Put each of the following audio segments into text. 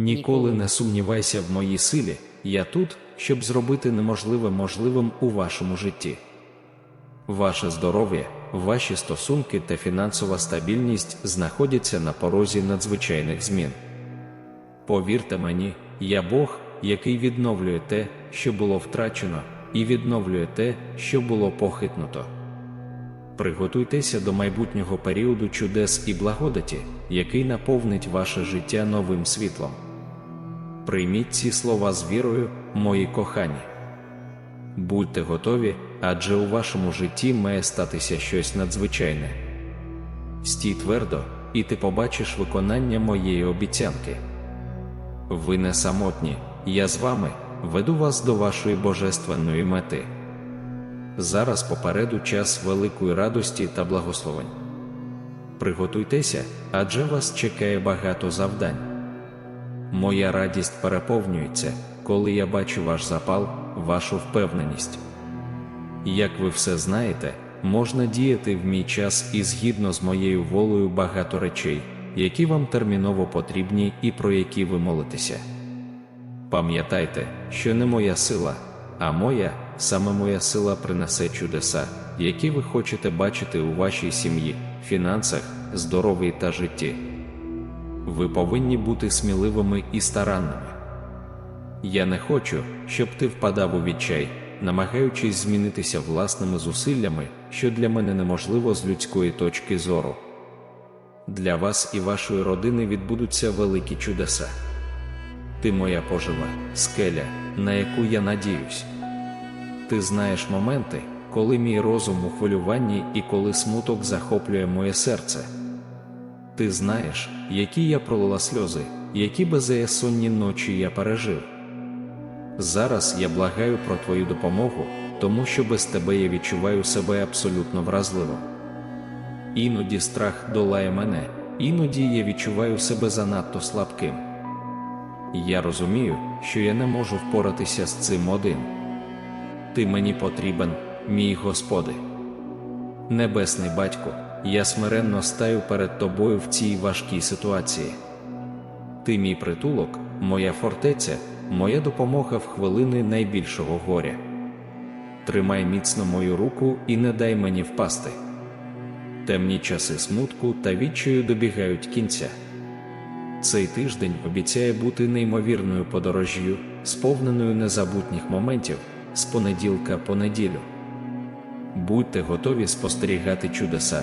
Ніколи не сумнівайся в моїй силі, я тут, щоб зробити неможливе можливим у вашому житті. Ваше здоров'я, ваші стосунки та фінансова стабільність знаходяться на порозі надзвичайних змін. Повірте мені, я Бог, який відновлює те, що було втрачено, і відновлює те, що було похитнуто. Приготуйтеся до майбутнього періоду чудес і благодаті, який наповнить ваше життя новим світлом. Прийміть ці слова з вірою, мої кохані. Будьте готові, адже у вашому житті має статися щось надзвичайне. Стій твердо, і ти побачиш виконання моєї обіцянки. Ви не самотні, я з вами веду вас до вашої божественної мети. Зараз попереду час великої радості та благословень. Приготуйтеся, адже вас чекає багато завдань. Моя радість переповнюється, коли я бачу ваш запал, вашу впевненість. Як ви все знаєте, можна діяти в мій час і згідно з моєю волею багато речей, які вам терміново потрібні і про які ви молитеся. Пам'ятайте, що не моя сила, а моя, саме моя сила принесе чудеса, які ви хочете бачити у вашій сім'ї, фінансах, здоров'ї та житті. Ви повинні бути сміливими і старанними. Я не хочу, щоб ти впадав у відчай, намагаючись змінитися власними зусиллями, що для мене неможливо з людської точки зору. Для вас і вашої родини відбудуться великі чудеса. Ти моя пожива, скеля, на яку я надіюсь. Ти знаєш моменти, коли мій розум у хвилюванні і коли смуток захоплює моє серце. Ти знаєш, які я пролила сльози, які беззаєсонні ночі я пережив. Зараз я благаю про твою допомогу, тому що без тебе я відчуваю себе абсолютно вразливо. Іноді страх долає мене, іноді я відчуваю себе занадто слабким. Я розумію, що я не можу впоратися з цим один. Ти мені потрібен, мій Господи. Небесний батько, я смиренно стаю перед тобою в цій важкій ситуації. Ти мій притулок, моя фортеця, моя допомога в хвилини найбільшого горя. Тримай міцно мою руку і не дай мені впасти. Темні часи смутку та відчаю добігають кінця. Цей тиждень обіцяє бути неймовірною подорожжю, сповненою незабутніх моментів з понеділка по неділю. Будьте готові спостерігати чудеса,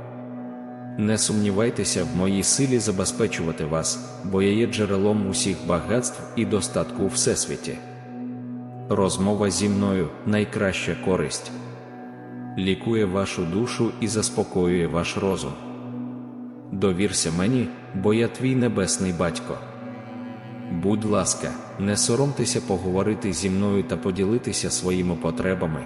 Не сумнівайтеся в моїй силі забезпечувати вас, бо я є джерелом усіх багатств і достатку у всесвіті. Розмова зі мною найкраща користь, лікує вашу душу і заспокоює ваш розум. Довірся мені, бо я твій небесний батько. Будь ласка, не соромтеся поговорити зі мною та поділитися своїми потребами,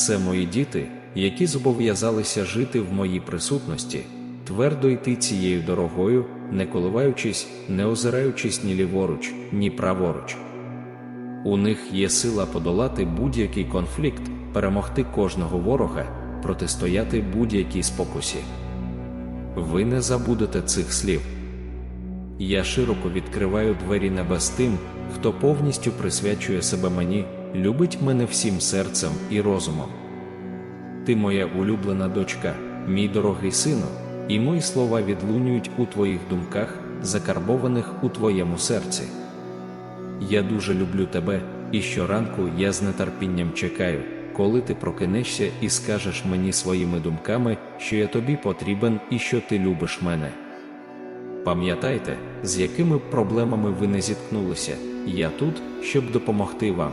Це мої діти, які зобов'язалися жити в моїй присутності, твердо йти цією дорогою, не коливаючись, не озираючись ні ліворуч, ні праворуч. У них є сила подолати будь-який конфлікт, перемогти кожного ворога, протистояти будь-якій спокусі. Ви не забудете цих слів. Я широко відкриваю двері небес тим, хто повністю присвячує себе мені, любить мене всім серцем і розумом. Ти моя улюблена дочка, мій дорогий сину, і мої слова відлунюють у твоїх думках, закарбованих у твоєму серці. Я дуже люблю тебе, і щоранку я з нетерпінням чекаю, коли ти прокинешся і скажеш мені своїми думками, що я тобі потрібен і що ти любиш мене. Пам'ятайте, з якими проблемами ви не зіткнулися, я тут, щоб допомогти вам.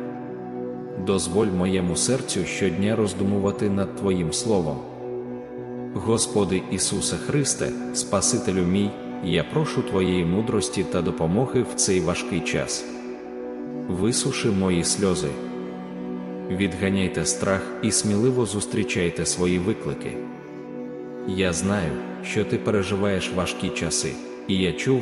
Дозволь моєму серцю щодня роздумувати над Твоїм Словом. Господи Ісусе Христе, Спасителю мій, я прошу Твоєї мудрості та допомоги в цей важкий час. Висуши мої сльози. Відганяйте страх і сміливо зустрічайте свої виклики. Я знаю, що ти переживаєш важкі часи, і я чув,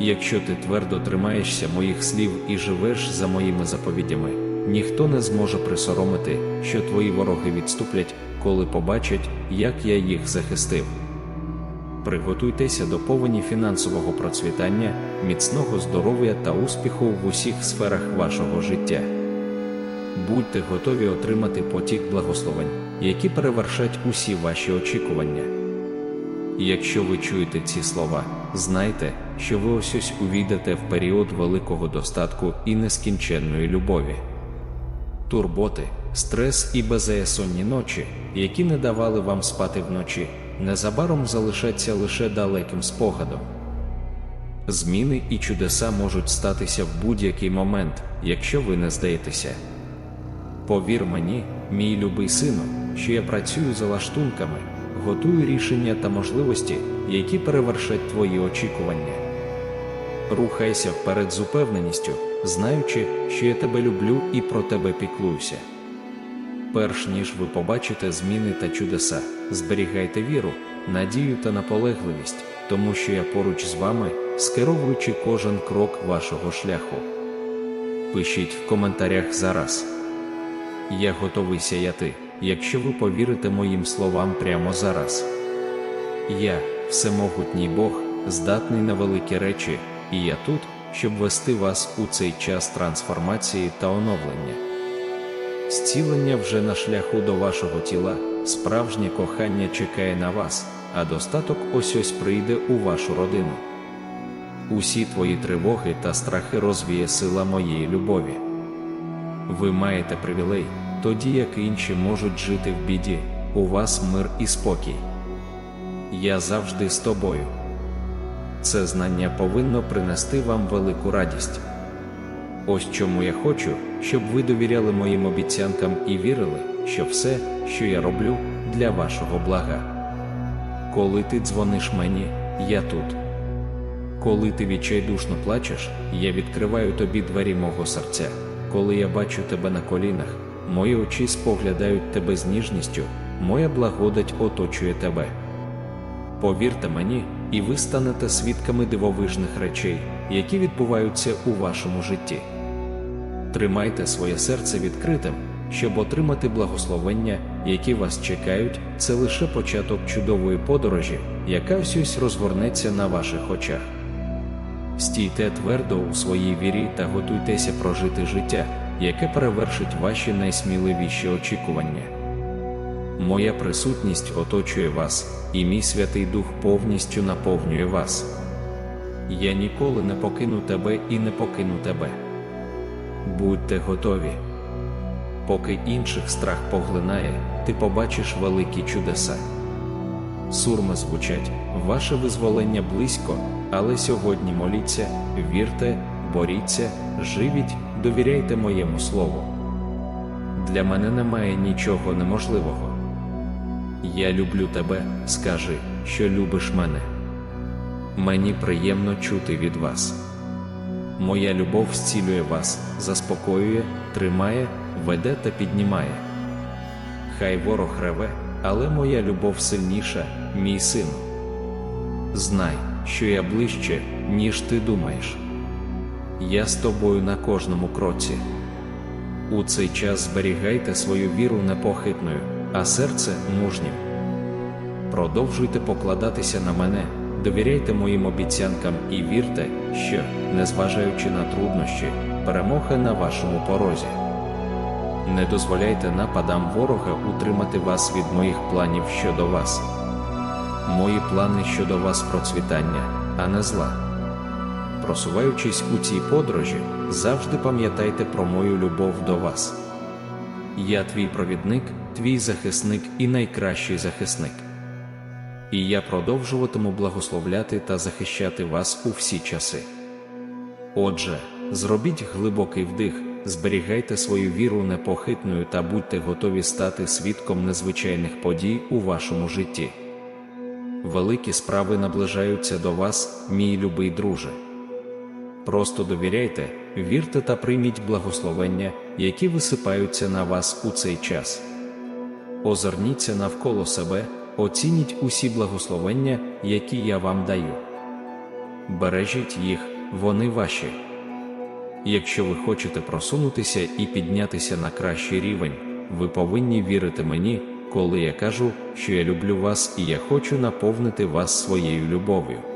Якщо ти твердо тримаєшся моїх слів і живеш за моїми заповідями, ніхто не зможе присоромити, що твої вороги відступлять, коли побачать, як я їх захистив. Приготуйтеся до повені фінансового процвітання, міцного здоров'я та успіху в усіх сферах вашого життя. Будьте готові отримати потік благословень, які перевершать усі ваші очікування. Якщо ви чуєте ці слова, знайте, що ви ось ось увійдете в період великого достатку і нескінченної любові. Турботи, стрес і беззаєсонні ночі, які не давали вам спати вночі, незабаром залишаться лише далеким спогадом. Зміни і чудеса можуть статися в будь-який момент, якщо ви не здаєтеся. Повір мені, мій любий сину, що я працюю за лаштунками, готую рішення та можливості, які перевершать твої очікування. Рухайся вперед з упевненістю, знаючи, що я тебе люблю і про тебе піклуюся. Перш ніж ви побачите зміни та чудеса, зберігайте віру, надію та наполегливість, тому що я поруч з вами, скеровуючи кожен крок вашого шляху. Пишіть в коментарях зараз. Я готовий сяяти, якщо ви повірите моїм словам прямо зараз. Я, всемогутній Бог, здатний на великі речі, і я тут, щоб вести вас у цей час трансформації та оновлення. Зцілення вже на шляху до вашого тіла, справжнє кохання чекає на вас, а достаток ось ось прийде у вашу родину. Усі твої тривоги та страхи розвіє сила моєї любові. Ви маєте привілей, тоді як інші можуть жити в біді, у вас мир і спокій. Я завжди з тобою. Це знання повинно принести вам велику радість. Ось чому я хочу, щоб ви довіряли моїм обіцянкам і вірили, що все, що я роблю, для вашого блага. Коли ти дзвониш мені, я тут. Коли ти відчайдушно плачеш, я відкриваю тобі двері мого серця. Коли я бачу тебе на колінах, мої очі споглядають тебе з ніжністю, моя благодать оточує тебе. Повірте мені, і ви станете свідками дивовижних речей, які відбуваються у вашому житті. Тримайте своє серце відкритим, щоб отримати благословення, які вас чекають, це лише початок чудової подорожі, яка ось розгорнеться на ваших очах. Стійте твердо у своїй вірі та готуйтеся прожити життя, яке перевершить ваші найсміливіші очікування. Моя присутність оточує вас, і мій Святий Дух повністю наповнює вас. Я ніколи не покину тебе і не покину тебе. Будьте готові. Поки інших страх поглинає, ти побачиш великі чудеса. Сурми звучать, ваше визволення близько, але сьогодні моліться, вірте, боріться, живіть, довіряйте моєму слову. Для мене немає нічого неможливого. Я люблю тебе, скажи, що любиш мене. Мені приємно чути від вас. Моя любов зцілює вас, заспокоює, тримає, веде та піднімає. Хай ворог реве, але моя любов сильніша, мій сину. Знай, що я ближче, ніж ти думаєш. Я з тобою на кожному кроці. У цей час зберігайте свою віру непохитною, а серце мужнім. Продовжуйте покладатися на мене, довіряйте моїм обіцянкам і вірте, що, незважаючи на труднощі, перемога на вашому порозі. Не дозволяйте нападам ворога утримати вас від моїх планів щодо вас. Мої плани щодо вас процвітання, а не зла. Просуваючись у цій подорожі, завжди пам'ятайте про мою любов до вас. Я твій провідник, твій захисник і найкращий захисник. І я продовжуватиму благословляти та захищати вас у всі часи. Отже, зробіть глибокий вдих, зберігайте свою віру непохитною та будьте готові стати свідком незвичайних подій у вашому житті. Великі справи наближаються до вас, мій любий друже. Просто довіряйте, вірте та прийміть благословення, які висипаються на вас у цей час. Озирніться навколо себе, оцініть усі благословення, які я вам даю. Бережіть їх, вони ваші. Якщо ви хочете просунутися і піднятися на кращий рівень, ви повинні вірити мені, коли я кажу, що я люблю вас і я хочу наповнити вас своєю любов'ю.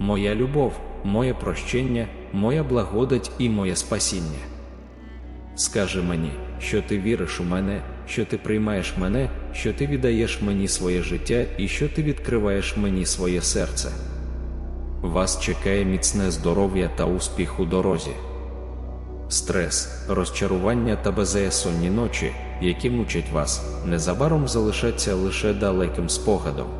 моя любов, моє прощення, моя благодать і моє спасіння. Скажи мені, що ти віриш у мене, що ти приймаєш мене, що ти віддаєш мені своє життя і що ти відкриваєш мені своє серце. Вас чекає міцне здоров'я та успіх у дорозі. Стрес, розчарування та безсонні ночі, які мучать вас, незабаром залишаться лише далеким спогадом.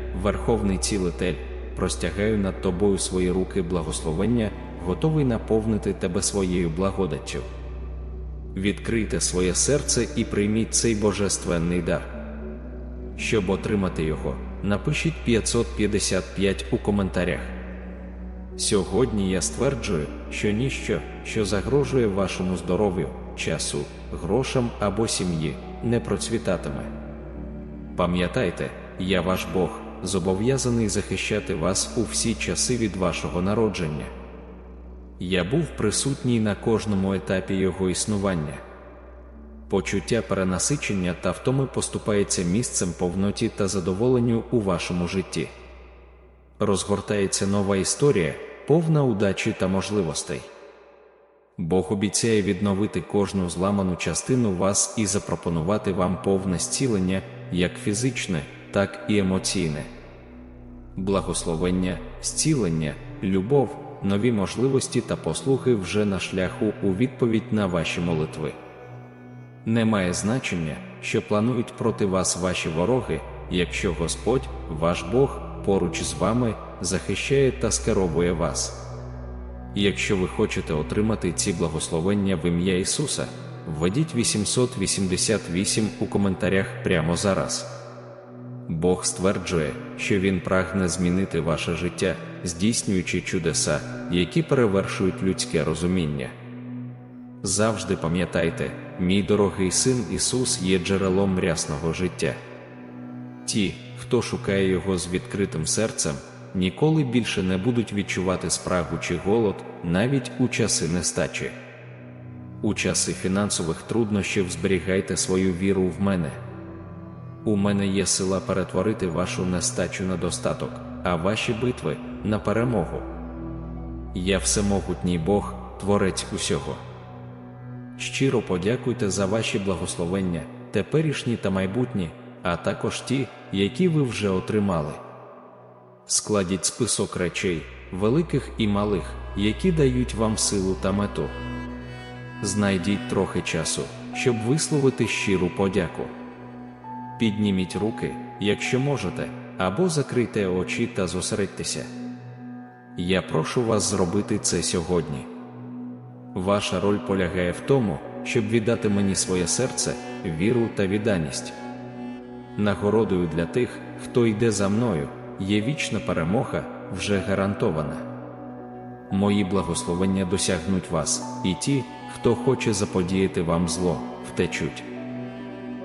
Верховний цілитель, простягаю над тобою свої руки благословення, готовий наповнити тебе своєю благодаттю. Відкрийте своє серце і прийміть цей божественний дар. Щоб отримати його, напишіть 555 у коментарях. Сьогодні я стверджую, що ніщо, що загрожує вашому здоров'ю, часу, грошам або сім'ї, не процвітатиме. Пам'ятайте, я ваш Бог, зобов'язаний захищати вас у всі часи від вашого народження. Я був присутній на кожному етапі його існування. Почуття перенасичення та втоми поступається місцем повноті та задоволенню у вашому житті. розгортається нова історія, повна удачі та можливостей. Бог обіцяє відновити кожну зламану частину вас і запропонувати вам повне зцілення, як фізичне, так і емоційне. Благословення, зцілення, любов, нові можливості та послуги вже на шляху у відповідь на ваші молитви. Немає значення, що планують проти вас ваші вороги, якщо Господь, ваш Бог, поруч з вами захищає та скеровує вас. Якщо ви хочете отримати ці благословення в ім'я Ісуса, введіть 888 у коментарях прямо зараз. Бог стверджує, що Він прагне змінити ваше життя, здійснюючи чудеса, які перевершують людське розуміння. Завжди пам'ятайте, мій дорогий син Ісус є джерелом рясного життя. Ті, хто шукає Його з відкритим серцем, ніколи більше не будуть відчувати спрагу чи голод навіть у часи нестачі. У часи фінансових труднощів зберігайте свою віру в мене. У мене є сила перетворити вашу нестачу на достаток, а ваші битви на перемогу. Я всемогутній Бог, Творець усього. Щиро подякуйте за ваші благословення, теперішні та майбутні, а також ті, які ви вже отримали. Складіть список речей, великих і малих, які дають вам силу та мету. Знайдіть трохи часу, щоб висловити щиру подяку. Підніміть руки, якщо можете, або закрийте очі та зосередьтеся. Я прошу вас зробити це сьогодні. Ваша роль полягає в тому, щоб віддати мені своє серце, віру та відданість. Нагородою для тих, хто йде за мною, є вічна перемога, вже гарантована. Мої благословення досягнуть вас, і ті, хто хоче заподіяти вам зло, втечуть.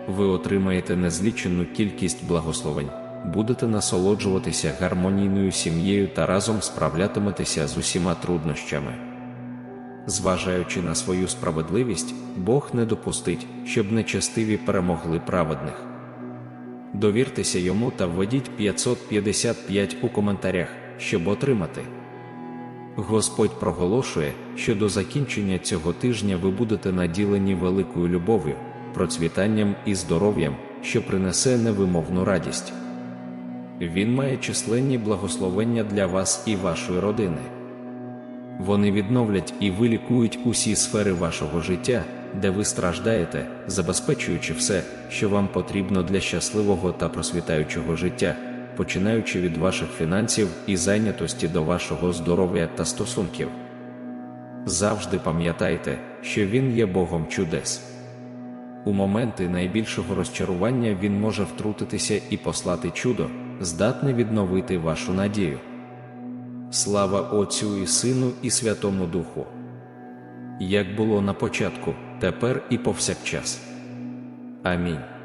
Ви отримаєте незлічену кількість благословень, будете насолоджуватися гармонійною сім'єю та разом справлятиметеся з усіма труднощами. Зважаючи на свою справедливість, Бог не допустить, щоб нечестиві перемогли праведних. Довіртеся йому та введіть 555 у коментарях, щоб отримати. Господь проголошує, що до закінчення цього тижня ви будете наділені великою любов'ю, процвітанням і здоров'ям, що принесе невимовну радість. Він має численні благословення для вас і вашої родини. Вони відновлять і вилікують усі сфери вашого життя, де ви страждаєте, забезпечуючи все, що вам потрібно для щасливого та просвітаючого життя, починаючи від ваших фінансів і зайнятості до вашого здоров'я та стосунків. Завжди пам'ятайте, що Він є Богом чудес. У моменти найбільшого розчарування Він може втрутитися і послати чудо, здатне відновити вашу надію. Слава Отцю і Сину, і Святому Духу, як було на початку, тепер і повсякчас. Амінь.